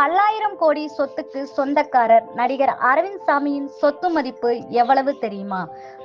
பல்லாயிரம் கோடி சொத்துக்கு சொந்தக்காரர் நடிகர் அரவிந்த் சாமியின் சொத்து மதிப்பு எவ்வளவு தெரியுமா?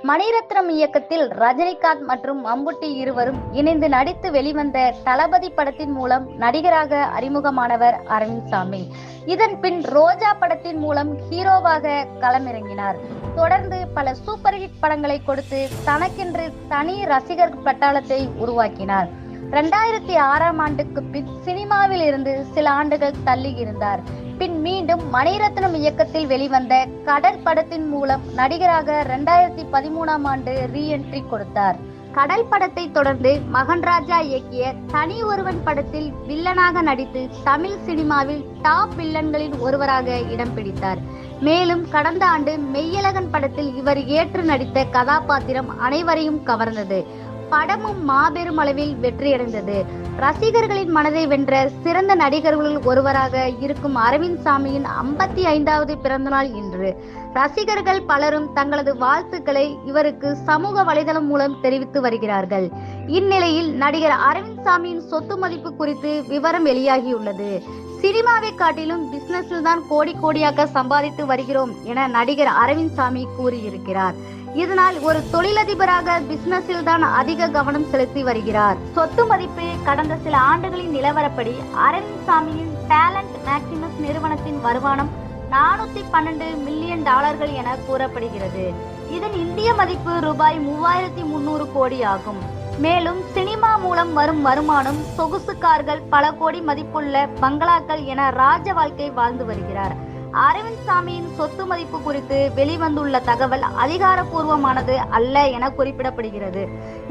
மணிரத்னம் இயக்கத்தில் ரஜினிகாந்த் மற்றும் அம்புட்டி இருவரும் இணைந்து நடித்து வெளிவந்த தளபதி படத்தின் மூலம் நடிகராக அறிமுகமானவர் அரவிந்த் சாமி. இதன் பின் ரோஜா படத்தின் மூலம் ஹீரோவாக களமிறங்கினார். தொடர்ந்து பல சூப்பர் ஹிட் படங்களை கொடுத்து தனக்கென்று தனி ரசிகர் பட்டாளத்தை உருவாக்கினார். ரெண்டாயிரத்தி ஆறாம் ஆண்டுக்கு பின் சினிமாவில் இருந்து சில ஆண்டுகள் தள்ளி இருந்தார் பின் மீண்டும் மணிரத்னம் இயக்கத்தில் வெளிவந்த கடல் படத்தின் மூலம் நடிகராக ரெண்டாயிரத்தி பதிமூணாம் ஆண்டு ரீஎன்ட்ரி கொடுத்தார். கடல் படத்தை தொடர்ந்து மகன் ராஜா இயக்கிய தனி ஒருவன் படத்தில் வில்லனாக நடித்து தமிழ் சினிமாவில் டாப் வில்லன்களில் ஒருவராக இடம் பிடித்தார். மேலும் கடந்த ஆண்டு மெய்யழகன் படத்தில் இவர் ஏற்று நடித்த கதாபாத்திரம் அனைவரையும் கவர்ந்தது. படமும் மாபெரும் அளவில் வெற்றியடைந்தது. ரசிகர்களின் மனதை வென்ற சிறந்த நடிகர்களுள் ஒருவராக இருக்கும் அரவிந்த் சாமியின் ஐம்பத்தி ஐந்தாவது பிறந்தநாள் இன்று. ரசிகர்கள் பலரும் தங்களது வாழ்த்துக்களை இவருக்கு சமூக வலைதளம் மூலம் தெரிவித்து வருகிறார்கள். இந்நிலையில் நடிகர் அரவிந்த் சாமியின் சொத்து மதிப்பு குறித்து விவரம் வெளியாகியுள்ளது. சினிமாவை காட்டிலும் பிசினஸில் தான் கோடி கோடியாக சம்பாதித்து வருகிறோம் என நடிகர் அரவிந்த் சாமி கூறியிருக்கிறார். இதனால் ஒரு தொழிலதிபராக பிசினஸில் தான் அதிக கவனம் செலுத்தி வருகிறார். சொத்து மதிப்பு கடந்த சில ஆண்டுகளின் நிலவரப்படி அரவிந்த் சாமியின் டேலண்ட் மேக்சிமஸ் நிறுவனத்தின் வருமானம் நானூத்தி பன்னெண்டு மில்லியன் டாலர்கள் என கூறப்படுகிறது. இதன் இந்திய மதிப்பு ரூபாய் மூவாயிரத்தி முன்னூறு கோடி ஆகும். மேலும் சினிமா மூலம் வரும் வருமானம் சொகுசு கார்கள் பல கோடி மதிப்புள்ள பங்களாக்கள் என ராஜ வாழ்க்கை வாழ்ந்து வருகிறார். அரவிந்த் சாமியின் சொத்து மதிப்பு குறித்து வெளிவந்துள்ள தகவல் அதிகாரப்பூர்வமானது அல்ல என குறிப்பிடப்படுகிறது.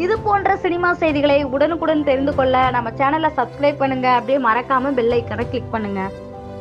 இது போன்ற சினிமா செய்திகளை உடனுக்குடன் தெரிந்து கொள்ள நம்ம சேனலை சப்ஸ்கிரைப் பண்ணுங்க. அப்படியே மறக்காம பெல் ஐக்கனை கிளிக் பண்ணுங்க.